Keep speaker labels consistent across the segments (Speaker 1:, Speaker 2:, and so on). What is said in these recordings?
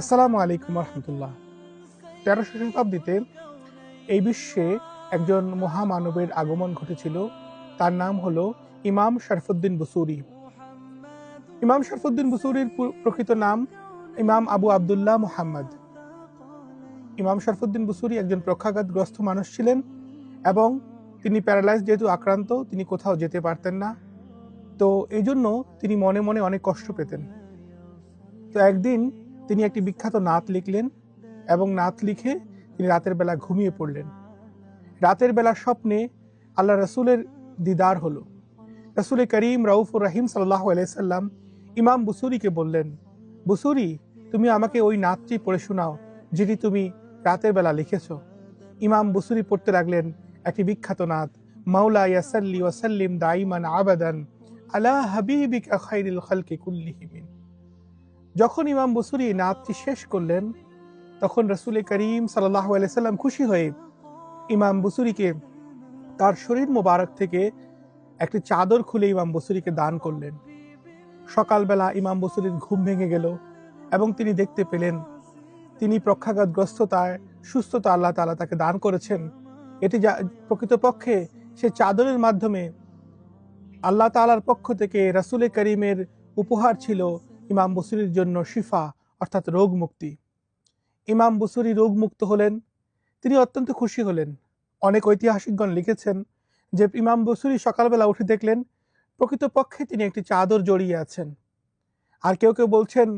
Speaker 1: আসসালামু আলাইকুম রহমতুল্লাহ। তেরোশো শতাব্দীতে এই বিশ্বে একজন মহামানবের আগমন ঘটেছিল। তার নাম হলো ইমাম শরফুদ্দিন বুসুরি। ইমাম শরফুদ্দিন বুসুরির প্রকৃত নাম ইমাম আবু আবদুল্লাহ মুহাম্মদ। ইমাম শরফুদ্দিন বুসুরি একজন প্রক্ষাঘাতগ্রস্ত মানুষ ছিলেন এবং তিনি প্যারালাইজ যেহেতু আক্রান্ত, তিনি কোথাও যেতে পারতেন না। তো এই জন্য তিনি মনে মনে অনেক কষ্ট পেতেন। তো একদিন তিনি একটি বিখ্যাত নাত লিখলেন এবং নাত লিখে তিনি রাতের বেলা ঘুমিয়ে পড়লেন। রাতের বেলা স্বপ্নে আল্লাহ রসুলের দিদার হলো। রসুল করিম রাউফুর রাহিম সাল্লাহ আলাইসাল্লাম ইমাম বুসুরিকে বললেন, বুসুরি, তুমি আমাকে ওই নাতটি পড়ে শোনাও যেটি তুমি রাতের বেলা লিখেছ। ইমাম বুসুরি পড়তে লাগলেন একটি বিখ্যাত নাত, মাওলা ইয়াসাল্লি ওয়াসাল্লিম দাইমান আবাদান আলা হাবিবিকা খাইরুল খালকি কুল্লিহিমিন যখন ইমাম বসুরি নাতটি শেষ করলেন, তখন রসুল করিম আলাইসাল্লাম খুশি হয়ে ইমাম বসুরিকে তার শরীর মোবারক থেকে একটি চাদর খুলে ইমাম বসুরিকে দান করলেন। সকালবেলা ইমাম বসুরির ঘুম ভেঙে গেল এবং তিনি দেখতে পেলেন, তিনি প্রক্ষাঘাতগ্রস্ততায়, সুস্থতা আল্লাহ তালা তাকে দান করেছেন। এটি যা প্রকৃতপক্ষে সে চাদরের মাধ্যমে আল্লাহ তালার পক্ষ থেকে রাসুল করিমের উপহার ছিল ইমাম বসুরির জন্য শিফা, অর্থাৎ রোগ মুক্তি। ইমাম বসুরি রোগ মুক্ত হলেন, তিনি অত্যন্ত খুশি হলেন। অনেক ঐতিহাসিকগণ লিখেছেন যে ইমাম বসুরি সকালবেলা উঠে দেখলেন, প্রকৃতপক্ষে তিনি একটি চাদর জড়িয়ে আছেন। আর কেউ কেউ বলছেন,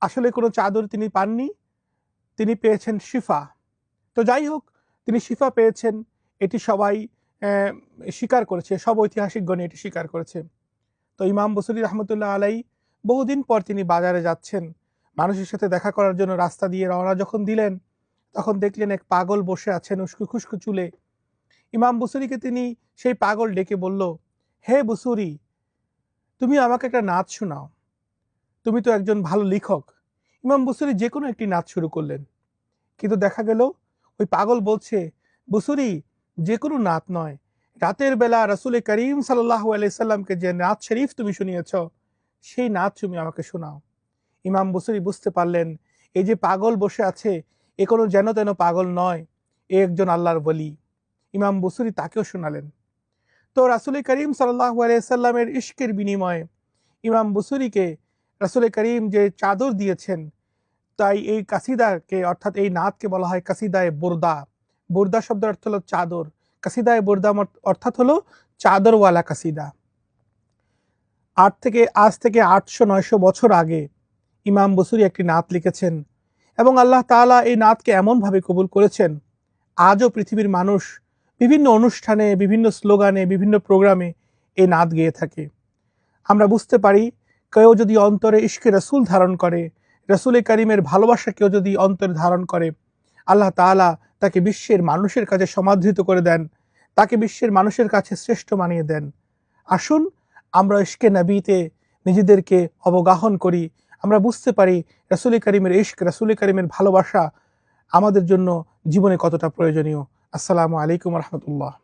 Speaker 1: আসলে কোনো চাদর তিনি পাননি? তিনি পেয়েছেন শিফা। তো যাই হোক, তিনি শিফা পেয়েছেন, এটি সবাই স্বীকার করেছে, সব ঐতিহাসিকগণ এটি স্বীকার করেছে। তো ইমাম বসুরি রহমতুল্লাহ আলাই বহুদিন পর তিনি বাজারে যাচ্ছেন। মানুষের সাথে দেখা করার জন্য রাস্তা দিয়ে রওনা যখন দিলেন, তখন দেখলেন এক পাগল বসে আছেন উস্কু খুস্কু চুলে। ইমাম বুসুরিকে তিনি সেই পাগল ডেকে বলল, হে বুসুরি, তুমি আমাকে একটা নাচ শোনাও। তুমি তো একজন ভালো লেখক ইমাম বুসুরি যে কোনো একটি নাচ শুরু করলেন। কিন্তু দেখা গেল, ওই পাগল বলছে, বুসুরি, যে কোনো নাচ নয়। রাতের বেলা রসুল করিম সাল্লাহ আলাইসাল্লামকে যে নাচ শরীফ তুমি শুনিয়েছ সেই নাচ তুমি আমাকে শোনাও। ইমাম বসুরি বুঝতে পারলেন, এই যে পাগল বসে আছে, এ কোনো যেন তেন পাগল নয়, এ একজন আল্লাহর বলি ইমাম বসুরি তাকেও শোনালেন। তো রাসুল করিম সাল্লাহ আলাইসাল্লামের ইশকের বিনিময়ে ইমাম বসুরিকে রাসুল করিম যে চাদর দিয়েছেন, তাই এই কাসিদাকে, অর্থাৎ এই নাতকে বলা হয় কাসিদায় বোরদা। বোরদা শব্দের অর্থ হলো চাদর। কাসিদায় বোরদা অর্থাৎ হলো চাদরওয়ালা কাসিদা। আট থেকে, আজ থেকে আটশো, নয়শো বছর আগে ইমাম বসুরি একটি নাত লিখেছেন এবং আল্লাহ তাআলা এই নাতকে এমনভাবে কবুল করেছেন, আজও পৃথিবীর মানুষ বিভিন্ন অনুষ্ঠানে, বিভিন্ন স্লোগানে, বিভিন্ন প্রোগ্রামে এই নাত গেয়ে থাকে। আমরা বুঝতে পারি, কেউ যদি অন্তরে ইশকে রসুল ধারণ করে, রসুল করিমের ভালোবাসা কেউ যদি অন্তরে ধারণ করে, আল্লাহ তাআলা তাকে বিশ্বের মানুষের কাছে সমাদৃত করে দেন, তাকে বিশ্বের মানুষের কাছে শ্রেষ্ঠ মানিয়ে দেন। আসুন আমরা ইশকে নাবিতে নিজেদেরকে অবগাহন করি, আমরা বুঝতে পারি রাসুল করিমের ইশক, রাসুল করিমের ভালোবাসা আমাদের জন্য জীবনে কতটা প্রয়োজনীয়। আসসালামু আলাইকুম রহমতুল্লাহ।